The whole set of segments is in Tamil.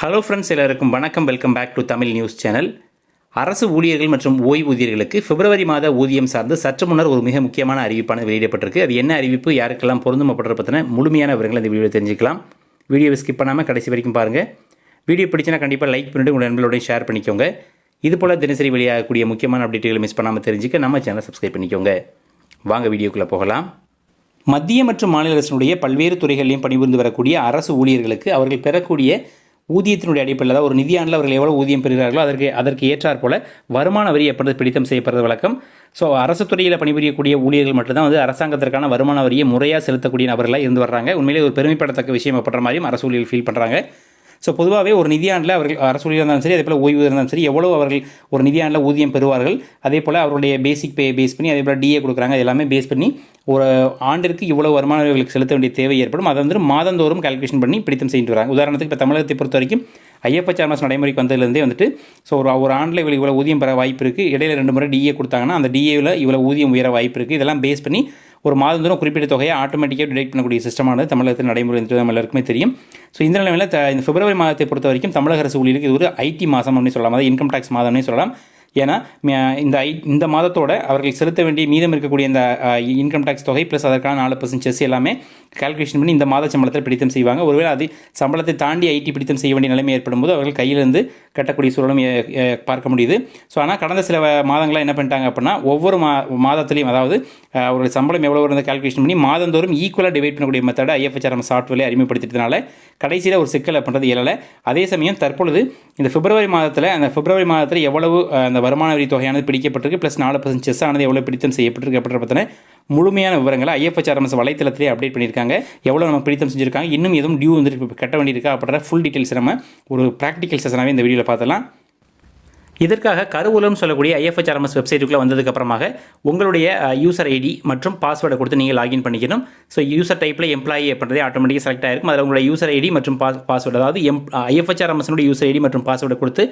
ஹலோ ஃப்ரெண்ட்ஸ் எல்லாருக்கும் வணக்கம். Welcome back to Tamil news channel அரசு ஊழியர்கள் மற்றும் ஓய்வூதியர்களுக்கு பிப்ரவரி மாத ஊதியம் சார்ந்து சற்று முன்னர் ஒரு மிக முக்கியமான அறிவிப்பான வெளியிடப்பட்டிருக்கு. அது என்ன அறிவிப்பு யாருக்கெல்லாம் பொருந்தும் அப்படின்ற பற்றின முழுமையான விவரங்களை இந்த வீடியோ தெரிஞ்சுக்கலாம். வீடியோவை ஸ்கிப் பண்ணாமல் கடைசி வரைக்கும் பாருங்கள் வீடியோ பிடிச்சினா கண்டிப்பாக லைக் பண்ணிட்டு உங்கள் நண்பர்களோடையும் ஷேர் பண்ணிக்கோங்க. இது போல் தினசரி வெளியாகக்கூடிய முக்கியமான அப்டேட்டுகளை மிஸ் பண்ணாமல் தெரிஞ்சுக்க நம்ம சேனலை சப்ஸ்கிரைப் பண்ணிக்கோங்க. வாங்க வீடியோக்குள்ளே போகலாம். மத்திய மற்றும் மாநில அரசினுடைய பல்வேறு துறைகளிலும் பணிபுரிந்து வரக்கூடிய அரசு ஊழியர்களுக்கு அவர்கள் பெறக்கூடிய ஊதியத்தினுடைய அடிப்படையில் அதாவது ஒரு நிதியாண்டில் அவர்கள் எவ்வளோ ஊதியம் பெறுகிறார்களோ அதற்கு அதற்கு ஏற்றாற் போல வருமான வரி எப்பொழுது பிடித்தம் செய்யப்படுறது வழக்கம். ஸோ அரசு துறையில் பணிபுரியக்கூடிய ஊழியர்கள் மட்டும்தான் வந்து அரசாங்கத்திற்கான வருமான வரியை முறையாக செலுத்தக்கூடிய நபர்களாக இருந்து வர்றாங்க. உண்மையிலே ஒரு பெருமைப்படத்தக்க விஷயம் அப்படின்ற மாதிரியும் அரசு ஊழியர்கள் ஃபீல் பண்ணுறாங்க ஸோ பொதுவாகவே ஒரு நிதியாண்டில் அவர்கள் அரசு ஊழியர் இருந்தாலும் சரி அதே போல் ஓய்வு இருந்தாலும் சரி எவ்வளோ அவர்கள் ஒரு நிதியாண்டில் ஊதியம் பெறுவார்கள் அதே போல் அவருடைய பேசிக் பே பேஸ் பண்ணி அதே போல் டிஏ கொடுக்குறாங்க எல்லாமே பேஸ் பண்ணி ஒரு ஆண்டிற்கு இவ்வளோ வருமானம் இவர்களுக்கு செலுத்த வேண்டிய தேவை ஏற்படும். அதை வந்து மாதந்தோறும் கால்குலேஷன் பண்ணி பிடித்தம் செய்துட்டு வராங்க. உதாரணத்துக்கு இப்போ தமிழகத்தை பொறுத்த வரைக்கும் ஐஎஃப்எச்ஆர்எஸ் நடைமுறைக்கு வந்ததுலேருந்தே வந்துட்டு ஸோ ஒரு ஒரு ஆண்டில் இவ்வளோ இவ்வளோ ஊதியம் பெற வாய்ப்பு இருக்குது இடையில ரெண்டு முறை டிஏ கொடுத்தாங்கன்னா அந்த டிஏவில் இவ்வளோ ஊதியம் உயர வாய்ப்பு இருக்குது இதெல்லாம் பேஸ் பண்ணி ஒரு மாதந்தோறும் குறிப்பிட்ட தொகையை ஆட்டோமேட்டிக்காக டிடெக்ட் பண்ணக்கூடிய சிஸ்டமானது தமிழகத்தில் நடைமுறை நம்ம எல்லாருக்குமே தெரியும். ஸோ இந்த நிலைமையில் த இந்த பிப்ரவரி மாதத்தை பொறுத்த வரைக்கும் தமிழக அரசு ஊழியருக்கு இது ஒரு ஐடி மாதம் அப்படின்னு சொல்லலாம். அதாவது இன்கம் டேக்ஸ் மாதம்னே சொல்லலாம். ஏன்னா இந்த ஐ இந்த மாதத்தோட அவர்கள் செலுத்த வேண்டிய மீதம் இருக்கக்கூடிய இந்த இன்கம் டேக்ஸ் தொகை ப்ளஸ் அதற்கான நாலு பர்சன்ட் செஸ் எல்லாமே கால்குலேஷன் பண்ணி இந்த மாத சம்பளத்தில் பிடித்தம் செய்வாங்க. ஒருவேளை அது சம்பளத்தை தாண்டி ஐடி பிடித்தம் செய்ய வேண்டிய நிலைமை ஏற்படும் போது அவர்கள் கையிலிருந்து கட்டக்கூடிய சூழலும் பார்க்க முடியுது. ஸோ ஆனால் கடந்த சில மாதங்களாக என்ன பண்ணிட்டாங்க அப்படின்னா ஒவ்வொரு மா மாதத்துலையும் அதாவது அவர்கள் சம்பளம் எவ்வளோ இருந்த கால்குலேஷன் பண்ணி மாதந்தோறும் ஈக்குவலாக டிவைட் பண்ணக்கூடிய மெத்தடை ஐஎஃப்எச்ஆர்எம் சாஃப்ட்வேர்லேயே அறிமுகப்படுத்திட்டதுனால கடைசியில் ஒரு சிக்கலை பண்ணுறது இயலலை. அதே சமயம் தற்பொழுது இந்த பிப்ரவரி மாதத்தில் அந்த பிப்ரவரி மாதத்தில் எவ்வளவு அந்த வருமான வரி தொகையானது பிடிக்கப்பட்டிருக்கு ப்ளஸ் நாலு பர்சன்ட் செஸ் ஆனது எவ்வளோ பிடித்தம் செய்யப்பட்டிருக்கு அப்படின்ற பற்றின முழுமையான விவரங்களை ஐஎஃப்எச்ஆர்எம்எஸ் வலைத்தளத்திலே அப்டேட் பண்ணியிருக்காங்க. எவ்வளோ நம்ம பிடித்தம் செஞ்சுருக்காங்க இன்னும் எதுவும் டியூ வந்து கட்ட வேண்டியிருக்கா அப்படின்ற ஃபுல் டீட்டெயில்ஸ் நம்ம ஒரு ப்ராக்டிக்கல் செஷனாகவே இந்த வீடியோவில் பார்த்தலாம் இதற்காக கருவூலம் சொல்லக்கூடிய ஐஎஃப்எச்ஆர்எம்எஸ் வெப்சைட்டுக்குள்ளே வந்ததுக்கு அப்புறமாக உங்களுடைய யூசர் ஐடி மற்றும் பாஸ்வேர்டை கொடுத்து நீங்கள் லாகின் பண்ணிக்கணும். ஸோ யூசர் டைப்பில் எம்ப்ளாயி அப்படின்றதே ஆட்டோமேட்டிக்காக செலக்ட் ஆகிருக்கும் அதில் உங்களுடைய யூசர் ஐடி மற்றும் பாஸ் பாஸ்வேர்டு அதாவது எம் ஐஎஃப்எச்ஆர்எம்எஸ்னுடைய யூசர் ஐடி மற்றும் பாஸ்வேர்டை கொடுத்து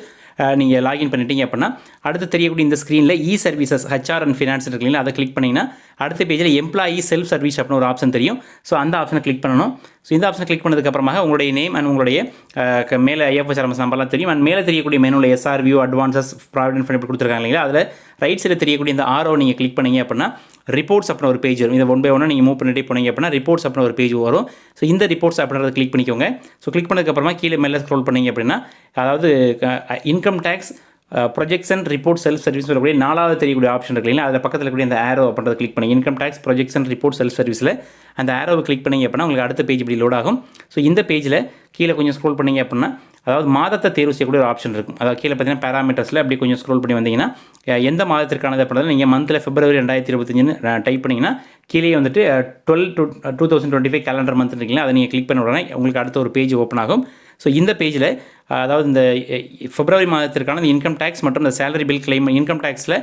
நீங்கள் லாகின் பண்ணிட்டீங்க அப்படின்னா அடுத்து தெரியக்கூடிய இந்த ஸ்க்ரீனில் E services HR and finance இருக்குங்களா அதை கிளிக் பண்ணிங்கன்னா அடுத்த பேஜில் எம்ப்ளாயி செல்ஃப் சர்வீஸ் அப்படின்னு ஒரு ஆப்ஷன் தெரியும். ஸோ அந்த ஆப்ஷனை கிளிக் பண்ணணும். ஸோ இந்த ஆப்ஷனை கிளிக் பண்ணதுக்கப்புறமாக உங்களுடைய நேம் அண்ட் உங்களுடைய மேலே ஐஎஃப்எஸ்ஆர்எம்எஸ் நம்பர்லாம் தெரியும். அண்ட் மேலே தெரியக்கூடிய மெனுவில் SR view advances provident fund கொடுத்துருக்காங்க இல்லைங்களா அதில் ரைட் சைடில் தெரியக்கூடிய இந்த ஆர்ஓ நீங்கள் கிளிக் பண்ணீங்க அப்படின்னா ரிப்போர்ட்ஸ் அப்படின்னு ஒரு பேஜ் வரும். இதை ஒன் பை ஒன்று நீங்கள் மூவ் பண்ணிட்டே போனீங்க அப்படின்னா ரிப்போர்ட்ஸ் அப்படின்னு ஒரு பேஜ் வரும். ஸோ இந்த ரிப்போர்ட்ஸ் அப்படின்றத கிளிக் பண்ணிக்கோங்க. ஸோ கிளிக் பண்ணதுக்கப்புறமா கீழே மேலே ஸ்க்ரோல் பண்ணிங்க அப்படின்னா அதாவது income tax projection report self service சொல்லக்கூடிய நாலாவது தெரியக்கூடிய ஆப்ஷன் இருக்கு இல்லைங்களா? அதில் பக்கத்தில் இருக்கக்கூடிய அந்த ஆரோ அப்படின்றத கிளிக் பண்ணி income tax projection report self சர்வீஸில் அந்த ஆரோவை கிளிக் பண்ணிங்க அப்படின்னா உங்களுக்கு அடுத்த பேஜ் இப்படி லோட் ஆகும். ஸோ இந்த பேஜில் கீழே கொஞ்சம் ஸ்க்ரோல் பண்ணிங்க அப்படின்னா அதாவது மாதத்தை தேர்வு செய்யக்கூடிய ஒரு ஆப்ஷன் இருக்கும். அதாவது கீழே பார்த்தீங்கன்னா பேராமீட்டர்ஸில் அப்படி கொஞ்சம் ஸ்க்ரோல் பண்ணி வந்தீங்கன்னா எந்த மாதத்திற்கானது அப்படினா நீங்கள் மந்தில் பிப்ரவரி ரெண்டாயிரத்தி இருபத்தஞ்சுன்னு டைப் பண்ணிங்கன்னா கீழே வந்துட்டு twelve two two thousand twenty five calendar month இருக்கீங்களா அதை நீங்கள் கிளிக் பண்ண உடனே உங்களுக்கு அடுத்த ஒரு பேஜ் ஓப்பன் ஆகும். ஸோ இந்த பேஜில் அதாவது இந்த பிப்ரவரி மாதத்திற்கான இந்த இன்கம் டேக்ஸ் மற்றும் இந்த சேலரி பில் கிளைம் இன்கம் டேக்ஸில்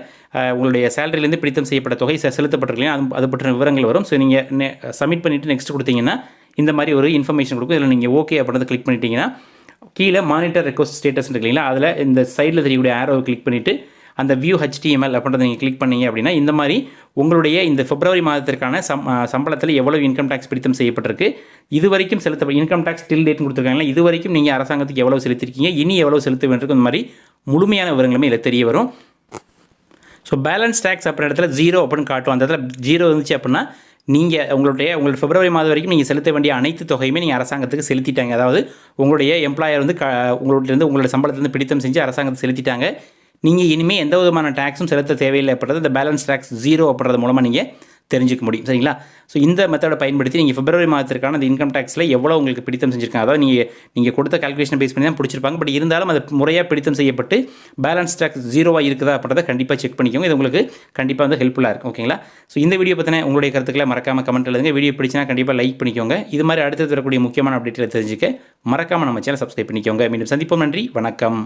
உங்களுடைய சேலரிலேருந்து பிடித்தம் செய்யப்பட்ட தொகை செலுத்தப்பட்டிருக்கீங்க அது அது பற்றின விவரங்கள் வரும். ஸோ நீங்கள் சப்மிட் பண்ணிவிட்டு நெக்ஸ்ட் கொடுத்தீங்கன்னா இந்த மாதிரி ஒரு இன்ஃபர்மேஷன் கொடுக்கும். இதில் நீங்கள் ஓகே அப்படின்றத கிளிக் பண்ணிட்டீங்கன்னா கீழே மானிட்டர் ரெக்வஸ்ட் ஸ்டேட்டஸ் இருக்குங்களா அதில் இந்த சைடில் தெரியக்கூடிய ஆரோவை கிளிக் பண்ணிவிட்டு அந்த வியூ ஹெச்டிஎம்எல் அப்படின்றத நீங்கள் கிளிக் பண்ணீங்க அப்படின்னா இந்த மாதிரி உங்களுடைய இந்த பிப்ரவரி மாதத்திற்கான சம் சம்பளத்தில் எவ்வளவு இன்கம் டேக்ஸ் பிடித்தம் செய்யப்பட்டிருக்கு? இது வரைக்கும் செலுத்த இன்கம் டேக்ஸ் டில் டேட்னு கொடுத்துருக்காங்களா இது வரைக்கும் நீங்கள் அரசாங்கத்துக்கு எவ்வளோ செலுத்திருக்கீங்க? இனி எவ்வளோ செலுத்த வேண்டியிருக்கும் இந்த மாதிரி முழுமையான விவரங்களுமே இதில் தெரிய வரும். ஸோ பேலன்ஸ் டேக்ஸ் அப்படின்ற இடத்துல ஜீரோ அப்படின்னு காட்டும் அந்த இடத்துல ஜீரோ இருந்துச்சு அப்படின்னா நீங்கள் உங்களுடைய உங்களுடைய பிப்ரவரி மாதம் வரைக்கும் நீங்கள் செலுத்த வேண்டிய அனைத்து தொகையுமே நீங்கள் அரசாங்கத்துக்கு செலுத்திட்டாங்க. அதாவது உங்களுடைய எம்ப்ளாயர் வந்து க உங்களுடைய உங்களுடைய சம்பளத்திலேருந்து பிடித்தம் செஞ்சு அரசாங்கத்துக்கு செலுத்திட்டாங்க. நீங்கள் இனிமேல் எந்த விதமான டேக்ஸும் செலுத்த தேவையில்லை அப்படின்றது இந்த பேலன்ஸ் டேக்ஸ் ஜீரோ அப்படின்றது மூலமாக நீங்கள் தெரிஞ்சுக்க முடியும். சரிங்களா? ஸோ இந்த மெத்தடை பயன்படுத்தி நீங்கள் பிப்ரவரி மாதத்திற்கான அந்த இன்கம் டேக்ஸில் எவ்வளோ உங்களுக்கு பிடித்தம் செஞ்சுருக்காங்க? அதாவது நீங்கள் நீங்கள் கொடுத்த கால்குலேஷன் பேஸ் பண்ணி தான் பிடிச்சிருப்பாங்க. பட் இருந்தாலும் அது முறையாக பிடித்தம் செய்யப்பட்டு பேலன்ஸ் டேக்ஸ் ஜீரோவாக இருக்குதா அப்படின்றத கண்டிப்பாக செக் பண்ணிக்கோங்க. இது உங்களுக்கு கண்டிப்பாக வந்து ஹெல்ப்ஃபுல்லாக இருக்கும். ஓகேங்களா ஸோ இந்த வீடியோ பற்றின உங்களுடைய கருத்துக்களை மறக்காமல் கமெண்ட் எழுதுங்க. வீடியோ பிடிச்சினா கண்டிப்பாக லைக் பண்ணிக்கோங்க. இது மாதிரி அடுத்து வரக்கூடிய முக்கியமான அப்டேட்டில் தெரிஞ்சுக்க மறக்காமல் நம்ம சேனல் சப்ஸ்கிரைப் பண்ணிக்கோங்க. மீண்டும் சந்திப்போம். நன்றி. வணக்கம்.